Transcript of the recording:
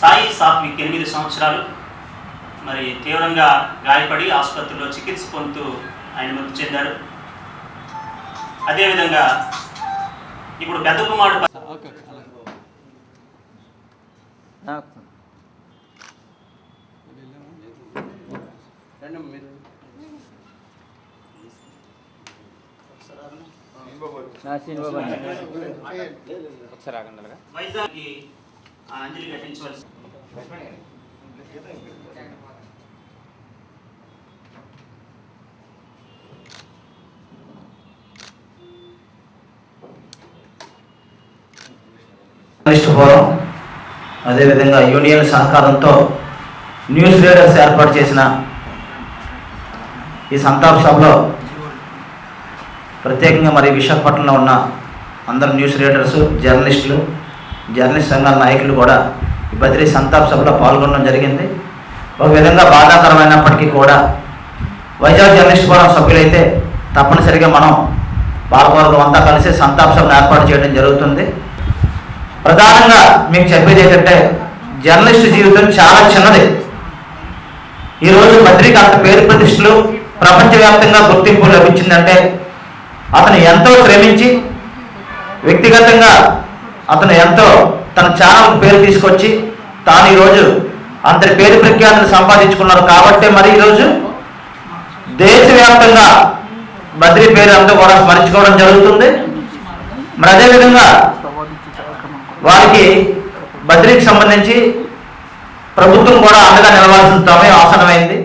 సాయి సాత్విక్ ఎనిమిది సంవత్సరాలు. మరి తీవ్రంగా గాయపడి ఆసుపత్రిలో చికిత్స పొందుతూ ఆయన మృతి చెందారు. అదేవిధంగా ఇప్పుడు పెద్ద కుమారుడు వైజాగ్కి అంజలి ఘటించవలసి ఫోరం అదేవిధంగా యూనియన్ సహకారంతో న్యూస్ రీడర్స్ ఏర్పాటు చేసిన ఈ సంతాప్ సభలో ప్రత్యేకంగా మరి విశాఖపట్నంలో ఉన్న అందరు న్యూస్ రీడర్స్ జర్నలిస్టులు జర్నలిస్ట్ సంఘాల నాయకులు కూడా ఈ బద్రీ సంతాప సభలో పాల్గొనడం జరిగింది. ఒక విధంగా బాధాకరమైనప్పటికీ కూడా వైజాగ్ జర్నలిస్ట్ ఫోరం సభ్యులైతే తప్పనిసరిగా మనం పాలకవర్గం అంతా కలిసి సంతాప సభను ఏర్పాటు చేయడం జరుగుతుంది. ప్రధానంగా మీకు చెప్పేది ఏంటంటే జర్నలిస్ట్ జీవితం చాలా చిన్నది. ఈరోజు పత్రిక అంత పేరు ప్రతిష్టలు ప్రపంచవ్యాప్తంగా గుర్తింపు లభించిందంటే అతను ఎంతో శ్రమించి వ్యక్తిగతంగా అతను ఎంతో తన ఛానల్ పేరు తీసుకొచ్చి తాను ఈరోజు అంతటి పేరు ప్రఖ్యాతులు సంపాదించుకున్నారు. కాబట్టే మరి ఈరోజు దేశవ్యాప్తంగా బద్రీ పేరు అంతా కూడా స్మరించుకోవడం జరుగుతుంది. మరి అదేవిధంగా వారికి బద్రీకి సంబంధించి ప్రభుత్వం కూడా అండగా నిలవాల్సిన సమయం ఆసనమైంది